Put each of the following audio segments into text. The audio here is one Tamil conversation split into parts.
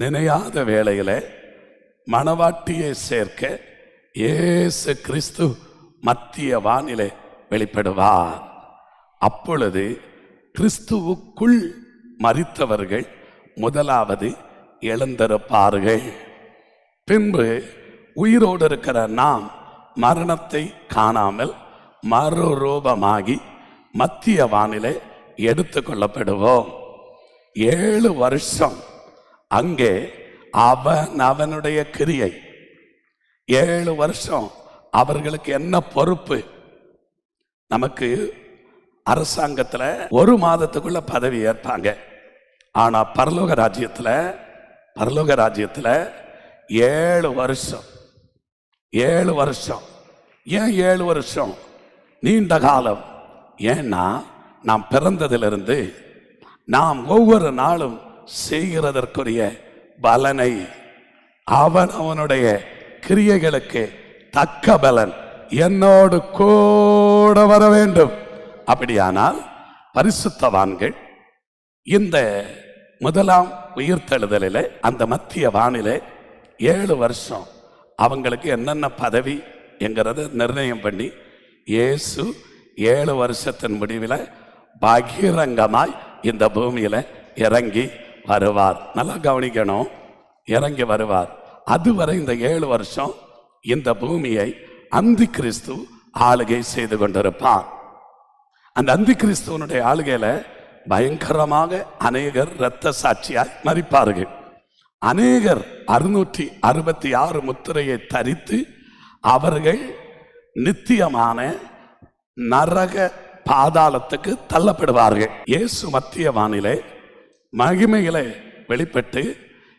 நினையாத வேளையில் மணவாட்டியை சேர்க்க இயேசு கிறிஸ்து மத்திய வானிலை வெளிப்படுவார். அப்பொழுது கிறிஸ்துவுக்குள் மறித்தவர்கள் முதலாவது எழுந்திருப்பார்கள். பின்பு உயிரோடு இருக்கிற நாம் மரணத்தை காணாமல் மறுரூபமாகி மத்திய வானிலை எடுத்து கொள்ளப்படுவோம். ஏழு வருஷம் அங்கே அவன் அவனுடைய கிரியை. ஏழு வருஷம் அவர்களுக்கு என்ன பொறுப்பு? நமக்கு அரசாங்கத்தில் ஒரு மாதத்துக்குள்ள பதவி ஏற்பாங்க. ஆனால் பரலோக ராஜ்யத்தில் பரலோக ராஜ்யத்தில் ஏழு வருஷம் ஏழு வருஷம். ஏன் ஏழு வருஷம்? நீண்ட காலம். ஏன்னா நாம் பிறந்ததிலிருந்து நாம் ஒவ்வொரு நாளும் செய்கிறதற்குரிய பலனை அவன் அவனுடைய கிரியைகளுக்கு தக்க பலன். என்னோடு கூட வர வேண்டும். அப்படியானால் பரிசுத்தவான்கள் இந்த முதலாம் உயிர்த்தெழுதலில் அந்த மத்திய வானிலை ஏழு வருஷம் அவங்களுக்கு என்னென்ன பதவி என்கிறத நிர்ணயம் பண்ணி இயேசு ஏழு வருஷத்தின் முடிவில் பகிரங்கமாய் இந்த பூமியில் இறங்கி வருவார். நல்லா கவனிக்கணும். இறங்கி வருவார். அதுவரை இந்த ஏழு வருஷம் இந்த பூமியை அந்தி கிறிஸ்து ஆளுகை செய்து கொண்டிருப்பார். அந்த அந்தி கிறிஸ்துவனுடைய ஆளுகையில பயங்கரமாக அநேகர் இரத்த சாட்சியாய் மறிப்பார்கள் அநேகர் அறுநூற்றி அறுபத்தி ஆறு முத்திரையை தரித்து அவர்கள் நித்தியமான நரக பாதாளத்துக்கு தள்ளப்படுவார்கள். இயேசு மத்திய வானிலை மகிமைகளை வெளிப்பட்டு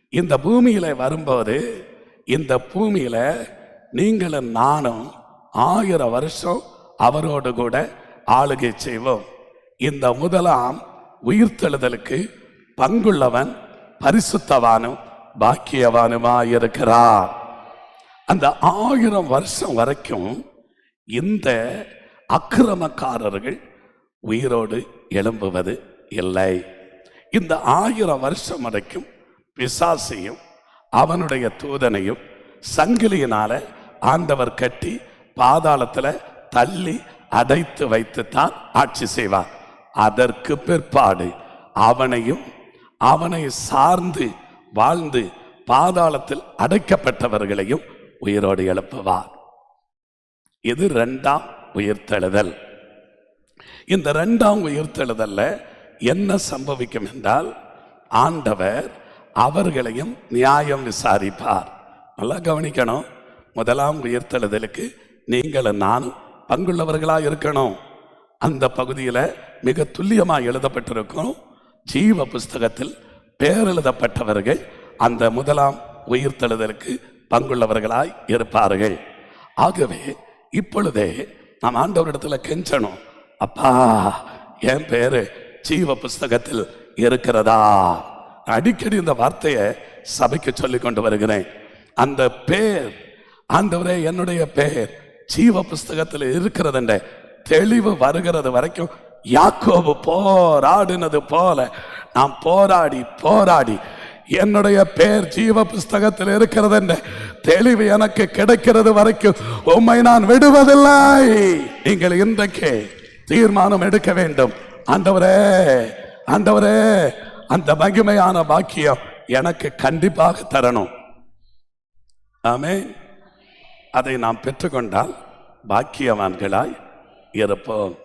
இந்த பூமியில் வரும்போது இந்த பூமியில் நீங்களும் நானும் ஆயிரம் வருஷம் அவரோடு கூட ஆளுகை செய்வோம். இந்த முதலாம் உயிர்த்தெழுதலுக்கு பங்குள்ளவன் பரிசுத்தவானும் பாக்கியவானுமா இருக்கிறார் அந்த ஆயிரம் வருஷம் வரைக்கும் இந்த அக்கிரமக்காரர்கள் உயிரோடு எழும்புவது இல்லை. இந்த ஆயிரம் வருஷம் வரைக்கும் பிசாசையும் அவனுடைய தூதனையும் சங்கிலியினால ஆண்டவர் கட்டி பாதாளத்தில் தள்ளி அடைத்து வைத்துத்தான் ஆட்சி செய்வார். அதற்கு பிற்பாடு அவனையும் அவனை சார்ந்து வாழ்ந்து பாதாளத்தில் அடைக்கப்பட்டவர்களையும் உயிரோடு எழுப்புவார். இது ரெண்டாம் உயிர்த்தெழுதல். இந்த ரெண்டாம் உயிர்த்தெழுதல்ல என்ன சம்பவிக்கும் என்றால் ஆண்டவர் அவர்களையும் நியாயம் விசாரிப்பார். நல்லா கவனிக்கணும். முதலாம் உயிர்த்தெழுதலுக்கு நீங்களும் நானும் பங்குள்ளவர்களாக இருக்கணும். அந்த பகுதியில் மிக துல்லியமாக எழுதப்பட்டிருக்கும் ஜீவ புஸ்தகத்தில் பேரெழுதப்பட்டவர்கள் அந்த முதலாம் உயிர்த்தெழுதலுக்கு பங்குள்ளவர்களாய் இருப்பார்கள். ஆகவே இப்பொழுதே நாம் ஆண்டவரிடத்தில் கெஞ்சணும். அப்பா என் பேரு ஜீவ புஸ்தகத்தில் இருக்கிறதா? அடிக்கடி இந்த வார்த்தையை சபைக்கு சொல்லி கொண்டு வருகிறேன். அந்த பேர் ஆண்டவரே என்னுடைய பேர் ஜீவ புஸ்தகத்தில் இருக்கிறதுண்ட. தெளிவு வருகிறது வரைக்கும் யாக்கோபு போராடினது போல நாம் போராடி போராடி. என்னுடைய பேர் ஜீவ புஸ்தகத்தில் இருக்கிறது என்ற தெளிவு எனக்கு கிடைக்கிறது வரைக்கும் உம்மை நான் விடுவதில்லை. நீங்கள் இன்றைக்கு தீர்மானம் எடுக்க வேண்டும். ஆண்டவரே ஆண்டவரே அந்த மகிமையான பாக்கியம் எனக்கு கண்டிப்பாக தரணும். ஆமே அதை நாம் பெற்றுக்கொண்டால் பாக்கியவான்களாய் இருப்போம்.